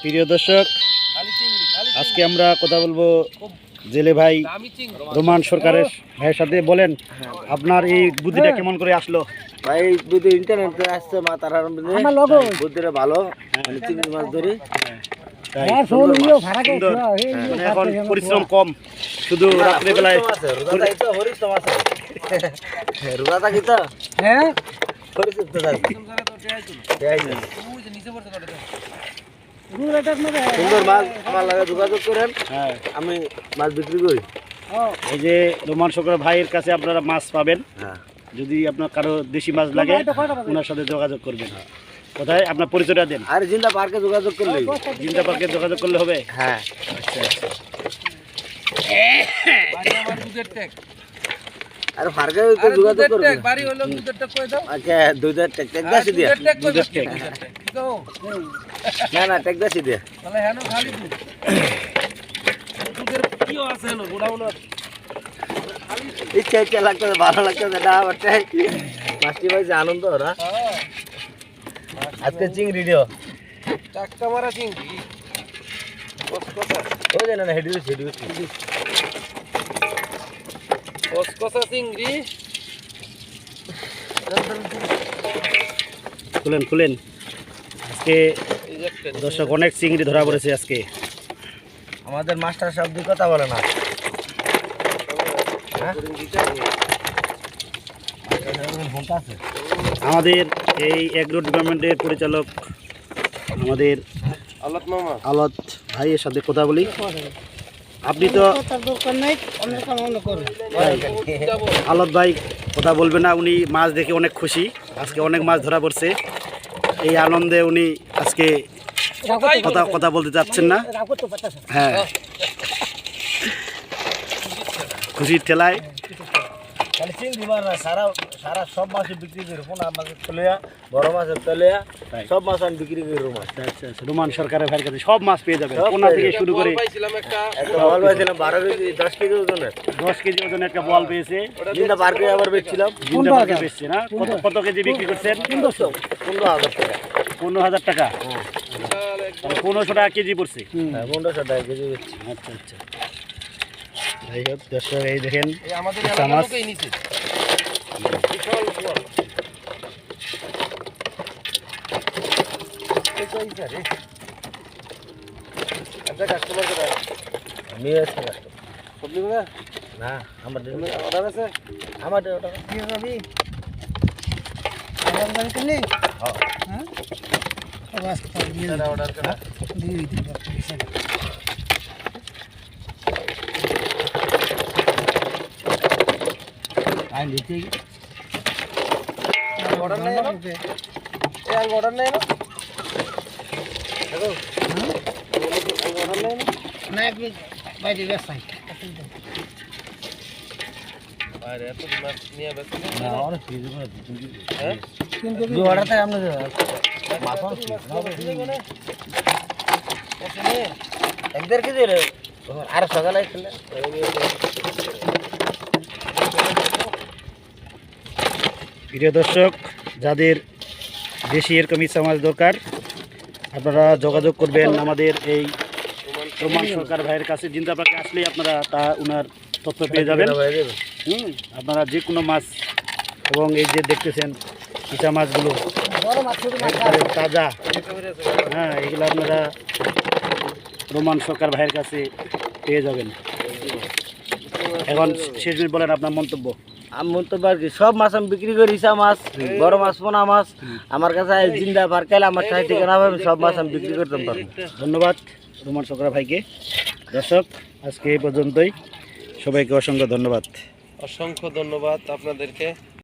প্রিয় দর্শক আজকে আমরা কথা বলব জেলে ভাই রোমান সরকারের ভাইয়ের সাথে। বলেন আপনার এই বুদ্ধিটা কেমন করে আসলো? ভাই বুদ্ধি ইন্টারনেটে আসছে মাথার আরম্ভ বুদ্ধিটা ভালো মানে চিংড়ি মাছ ধরি। তাই সুন্দর মানে এখন পরিশ্রম কম শুধু রাত্রে বেলায় রোজা থাকি তো। হ্যাঁ? সুন্দর মাছ আমার লাগে যোগাযোগ করেন। হ্যাঁ। আমি মাছ বিক্রি করি। এই যে রোমান সরকার ভাইয়ের কাছে আপনারা মাছ পাবেন। হ্যাঁ। যদি আপনার কারও দেশি মাছ লাগে ওনার সাথে যোগাযোগ করবেন। কোথায়? আপনার পরিচয়টা দেন। আর জিন্দা পার্কে যোগাযোগ করলে জিন্দা পার্কে যোগাযোগ করলে হবে? হ্যাঁ। আচ্ছা আচ্ছা। আর পার্কে তো যোগাযোগ করবে? আচ্ছা দুধের টেক টেক দাসি দিয়া। দুধের কেক না না টেক দাসি দিয়া। ইচ্ছা ইচ্ছা লাগতেছে ভালো লাগতেছে না আমার টাই মাছটি পাইছে আনন্দ ওরা। আজকে চিংড়ি দিও। ওই যে না না হেডি হেডি খুলেন খুলেন। আজকে দর্শক অনেক চিংড়ি ধরা পড়েছে আজকে। আমাদের মাস্টার সাহেব দুই কথা বলে না। হ্যাঁ? আমাদের এই এগ্রো ডিপার্টমেন্টের পরিচালক আমাদের আলত ভাইয়ের সাথে কথা বলি। আপনি তো আলত ভাই কথা বলবে না উনি মাছ দেখে অনেক খুশি। আজকে অনেক মাছ ধরা পড়ছে। এই আনন্দে উনি আজকে কথা কথা বলতে চাচ্ছেন না। হ্যাঁ। খুশির ঠেলায়। সারা সব মাছই বিক্রি করি পোনা মাছের তলিয়া বড় মাছের তলিয়া। সব মাছ আমি বিক্রি করি রুমাল আচ্ছা আচ্ছা আচ্ছা, রোমান সরকারের ভাইয়ের কাছে সব মাছ পেয়ে যাবে কোনা থেকে শুরু করে একটা বল পাইছিলাম বারো কেজি দশ কেজি ওজনের। দশ কেজি ওজনের একটা বল পেয়েছে। জিন্দা পার্কে আবার বেচছিলাম। জিন্দা পাখি বেচছে না। কত কত কেজি বিক্রি করছেন? পনেরোশো। পনেরো হাজার টাকা। পনেরো হাজার টাকা। তাহলে পনেরোশো টাকা কেজি পড়ছে। হ্যাঁ পনেরোশো টাকা কেজি বেচছি। আচ্ছা আচ্ছা। যাই হোক দর্শক এই দেখেন ইচ্ছা মাছ কাস্টমার কোথায় আমি আসছি। কাস্টমার না আমার অর্ডার আছে আমার অর্ডার নেই না অর্ডার নেই না দেখো অর্ডার নেই না আরে এত মাছ নিয়ে ব্যস্ত না অনেক ফ্রিজ করে হ্যাঁ? দু অর্ডার তাই আমরা মাছ না এক দেড় কেজি আর সকালে খেলে। প্রিয় দর্শক যাদের দেশি এরকম ইচ্ছা মাছ দরকার আপনারা যোগাযোগ করবেন আমাদের এই রোমান সরকার ভাইয়ের কাছে। জিন্দা পাখি আসলেই আপনারা তা উনার তথ্য পেয়ে যাবেন। হুম আপনারা যে কোনো মাছ এবং এই যে দেখতেছেন ইচা মাছগুলো তাজা। হ্যাঁ এগুলো আপনারা রোমান সরকার ভাইয়ের কাছে পেয়ে যাবেন। এখন শেষ বলেন আপনার মন্তব্য। আমি তো আর কি সব মাছ আমি বিক্রি করি ইসা মাছ বড় মাছ পোনা মাছ। আমার কাছে জিন্দা পার্কেল আমার ঠাই ঠিকানা হবে আমি সব মাছ আমি বিক্রি করতাম পারব। ধন্যবাদ রোমান চক্রা ভাইকে। দর্শক আজকে এই পর্যন্তই। সবাইকে অসংখ্য ধন্যবাদ। অসংখ্য ধন্যবাদ আপনাদেরকে।